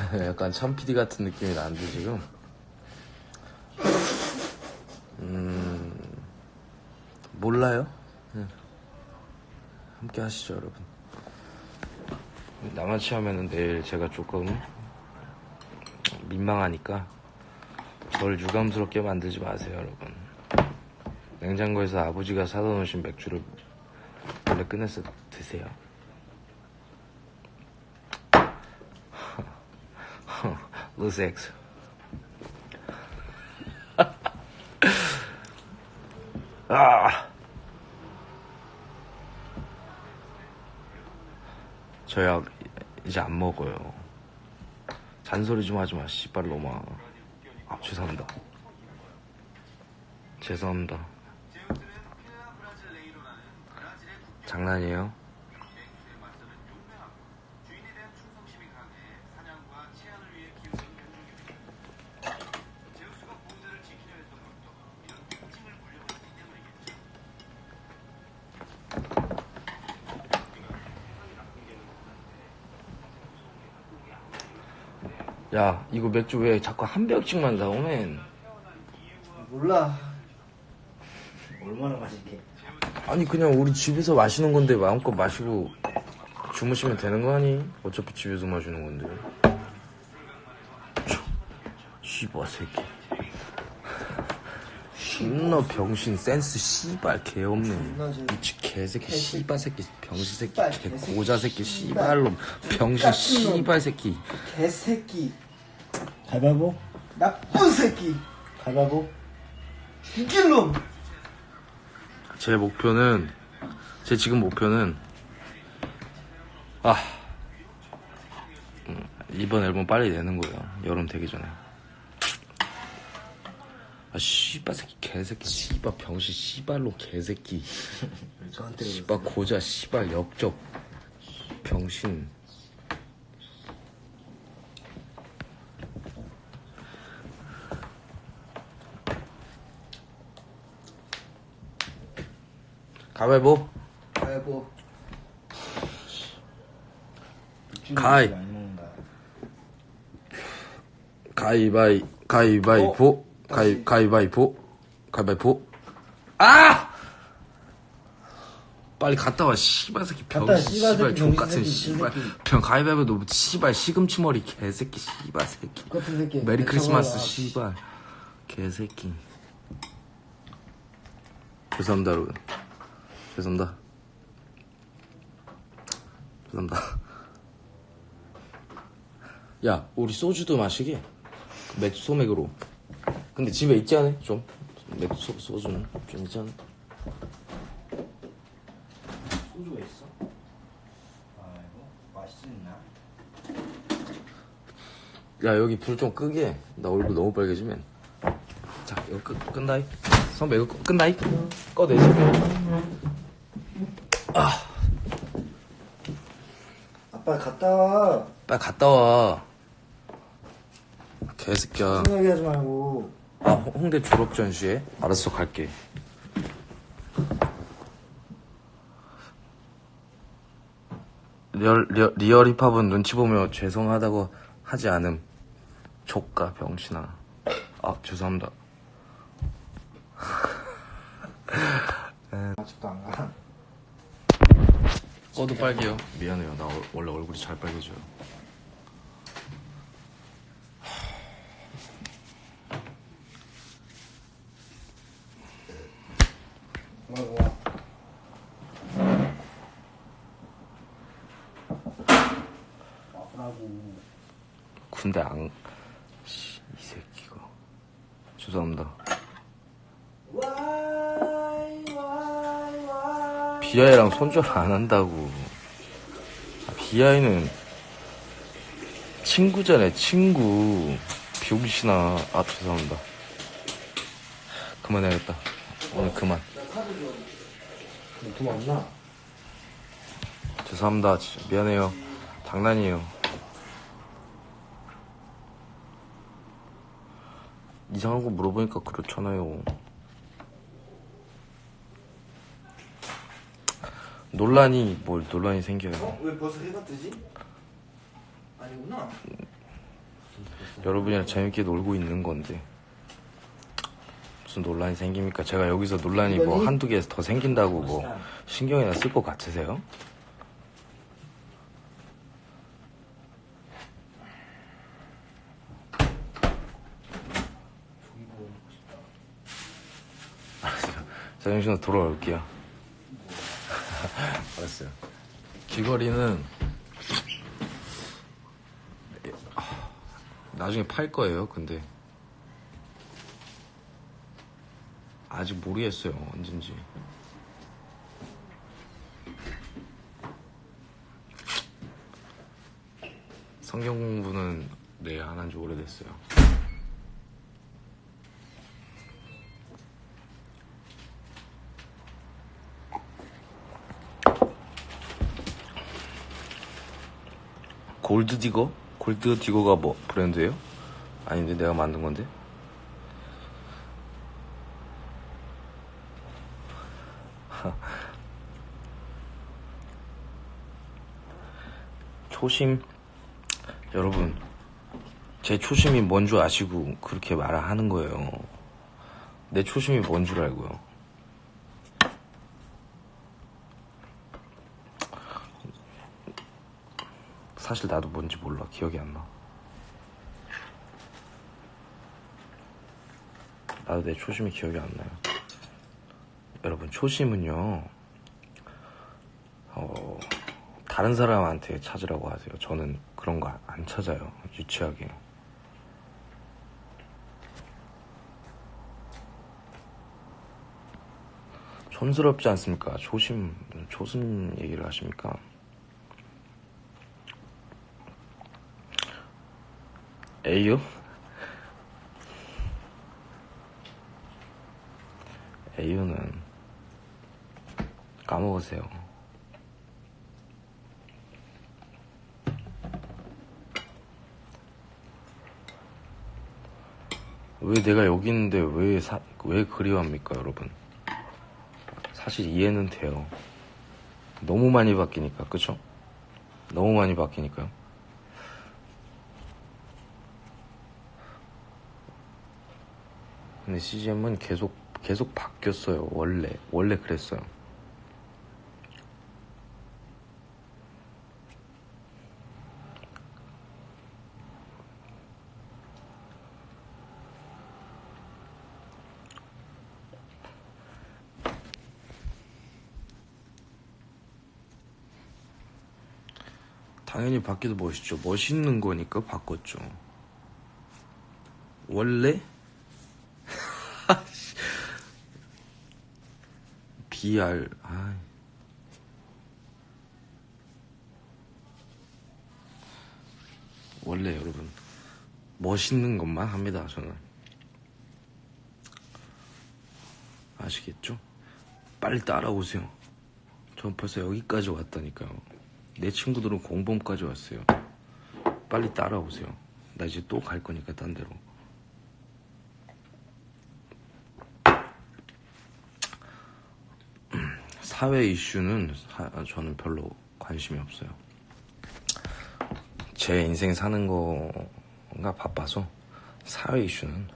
약간 참 PD 같은 느낌이 나는데 지금. 음 몰라요. 네. 함께 하시죠 여러분. 나만치 하면은 내일 제가 조금 민망하니까 절 유감스럽게 만들지 마세요 여러분. 냉장고에서 아버지가 사다 놓으신 맥주를 원래 꺼내서 드세요. 루섹스. 아. 저 약 이제 안 먹어요. 잔소리 좀 하지 마, 씨발 놈아. 아, 죄송합니다. 죄송합니다. 장난이에요? 야, 이거 맥주 왜 자꾸 한 병씩만 사오면? 몰라. 얼마나 맛있게. 아니, 그냥 우리 집에서 마시는 건데 마음껏 마시고 주무시면 되는 거 아니? 어차피 집에서 마시는 건데. 씨발 새끼. 신나 병신 센스 씨발 개 없네. 미치 개새끼 씨발 새끼 병신 새끼 개 고자 새끼 씨발. 씨발놈 병신. 씨발 새끼. 개새끼. 가바보? 나쁜 새끼. 가바보? 이길 놈. 제 목표는 제 지금 목표는 아 음, 이번 앨범 빨리 내는 거예요 여름 되기 전에 아 씨발 새끼 개새끼 씨발 병신 씨발로 개새끼 저한테 씨발 고자 씨발 역적 병신 가위바위보 가바보. 가이. 많이 먹는다. 가위바위 가위바위보 어? 가위. 가위바위보? 가위바위보? 아! 빨리 갔다 와 씨발 새끼 병 갔다 와, 씨발 씨발 새끼, 족 병신 같은 새끼, 씨발. 새끼. 병 가위바위보 너 씨발 시금치 머리 개새끼 씨발 새끼. 똑같은 새끼. 메리 내 크리스마스 저거야. 씨발. 개새끼. 죄송합니다 여러분. 죄송합니다. 죄송합니다. 야 우리 소주도 마시게. 맥주 소맥으로 근데 집에 있지 않아? 좀 맥주 소, 소주는 좀 있지 않아? 소주가 있어? 아이고, 맛있나? 야 여기 불 좀 끄게 나 얼굴 너무 빨개지면 자 이거 끄, 끈다이 선배 이거 끄- 끈다이 꺼내지 아빠 갔다 와. 빨리 갔다 와 개새끼야 생각하지 하지 말고. 아 홍- 홍대 졸업 전시회? 알았어 갈게. 리얼, 리얼, 리얼 힙합은 눈치 보며 죄송하다고 하지 않음. 족가 병신아. 아 죄송합니다. 아직도 안 가. 꺼도 빨개요. 미안해요. 나 어- 원래 얼굴이 잘 빨개져요 군대 안... 씨, 이 새끼가 죄송합니다. 비아이랑 손절 안 한다고. 아, 비아이는 친구잖아요, 친구. 병신아. 아, 죄송합니다. 그만해야겠다. 오늘 그만. 돈 없나? 죄송합니다. 진짜 미안해요. 장난이에요. 이상한 거 물어보니까 그렇잖아요. 논란이 뭘 논란이 생겨요. 어? 왜 벌써 해가 뜨지? 아니구나. 여러분이랑 재밌게 놀고 있는 건데 무슨 논란이 생깁니까? 제가 여기서 논란이 뭐? 한두 개 더 생긴다고 뭐 신경이나 쓸 것 같으세요? 정신으로 돌아올게요. 알았어요. 귀걸이는 나중에 팔 거예요. 근데 아직 모르겠어요. 언젠지. 성경 공부는 네, 안 한 지 오래됐어요. 골드디거? 골드디거가 뭐 브랜드예요? 아닌데 내가 만든 건데? 초심 여러분 제 초심이 뭔 줄 아시고 그렇게 말하는 거예요. 내 초심이 뭔 줄 알고요. 사실 나도 뭔지 몰라. 기억이 안 나. 나도 내 초심이 기억이 안 나요. 여러분, 초심은요, 어, 다른 사람한테 찾으라고 하세요. 저는 그런 거 안 찾아요. 유치하게. 촌스럽지 않습니까? 초심, 초심 얘기를 하십니까? 에이요? 에이유는 까먹으세요. 왜 내가 여기 있는데 왜, 사, 왜 그리워합니까, 여러분? 사실 이해는 돼요. 너무 많이 바뀌니까, 그쵸? 너무 많이 바뀌니까요. 근데 CGM은 계속 계속 바뀌었어요. 원래 원래 그랬어요. 당연히 바뀌도 멋있죠. 멋있는 거니까 바꿨죠. 원래 BR 아 원래 여러분 멋있는 것만 합니다 저는. 아시겠죠? 빨리 따라오세요. 전 벌써 여기까지 왔다니까요. 내 친구들은 공범까지 왔어요. 빨리 따라오세요. 나 이제 또 갈 거니까 딴 데로 사회 이슈는 사- 저는 별로 관심이 없어요. 제 인생 사는 거가 바빠서 사회 이슈는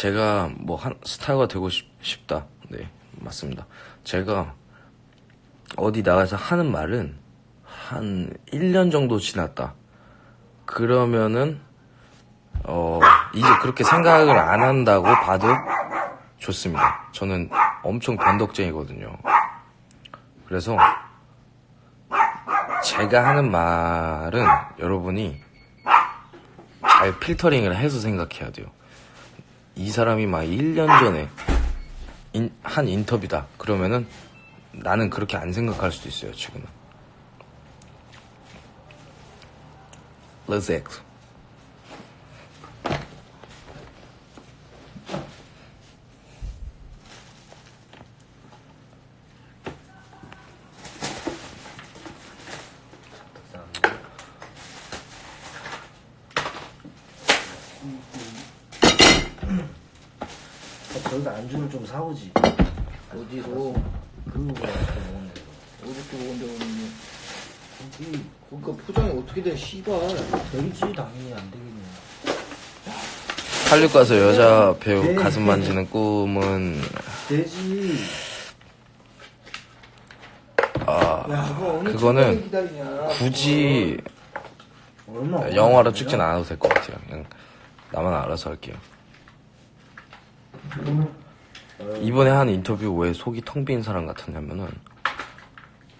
제가 뭐 한 스타가 되고 싶, 싶다. 네, 맞습니다. 제가 어디 나가서 하는 말은 한 1년 정도 지났다. 그러면은 어 이제 그렇게 생각을 안 한다고 봐도 좋습니다. 저는 엄청 변덕쟁이거든요. 그래서 제가 하는 말은 여러분이 잘 필터링을 해서 생각해야 돼요. 이 사람이 막 1년 전에 인- 한 인터뷰다. 그러면은 나는 그렇게 안 생각할 수도 있어요, 지금은. Let's act. 저기다 안주를 좀 사오지. 어디로 그거 또 온데 오는데 여기 그러니까 포장이 어떻게 돼 씨발 되겠지 당연히 안 되겠네. 할리우드 가서 여자 배우 네. 가슴 만지는 꿈은 되지. 아 야 그거 어느 그거는 기다리냐 굳이 얼마 영화로 찍진 않아도 될 것 같아요. 그냥 나만 알아서 할게요. 이번에 한 인터뷰 왜 속이 텅 빈 사람 같았냐면은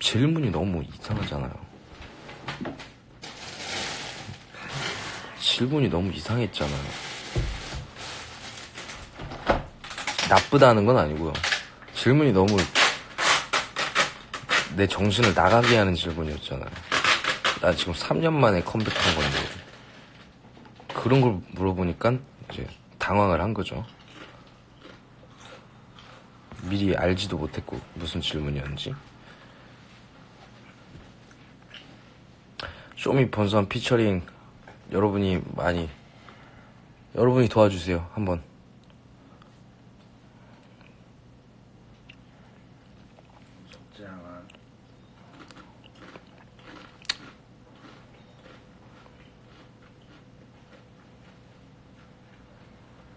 질문이 너무 이상하잖아요. 질문이 너무 이상했잖아요. 나쁘다는 건 아니고요. 질문이 너무 내 정신을 나가게 하는 질문이었잖아요. 나 지금 3년 만에 컴백한 건데 그런 걸 물어보니까 이제 당황을 한 거죠. 미리 알지도 못했고 무슨 질문이었는지. 쇼미 본선 피처링 여러분이 많이 여러분이 도와주세요 한번.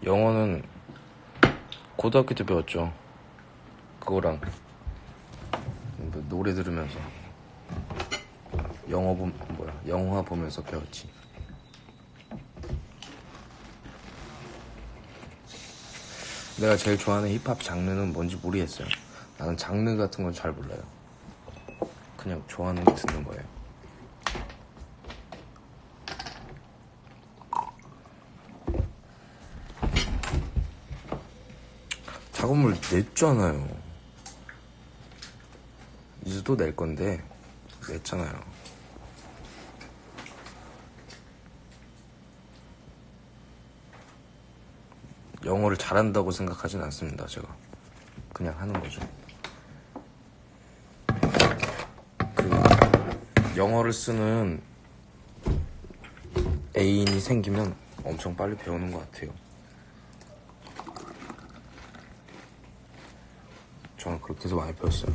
영어는 고등학교 때 배웠죠. 그거랑 뭐 노래 들으면서 영어 보 뭐야 영화 보면서 배웠지. 내가 제일 좋아하는 힙합 장르는 뭔지 모르겠어요. 나는 장르 같은 건 잘 몰라요. 그냥 좋아하는 거 듣는 거예요. 작업물 냈잖아요. 이제 또낼 건데 냈잖아요. 영어를 잘한다고 생각하진 않습니다. 제가 그냥 하는 거죠. 그 영어를 쓰는 애인이 생기면 엄청 빨리 배우는 것 같아요. 저는 그렇게 해서 많이 배웠어요.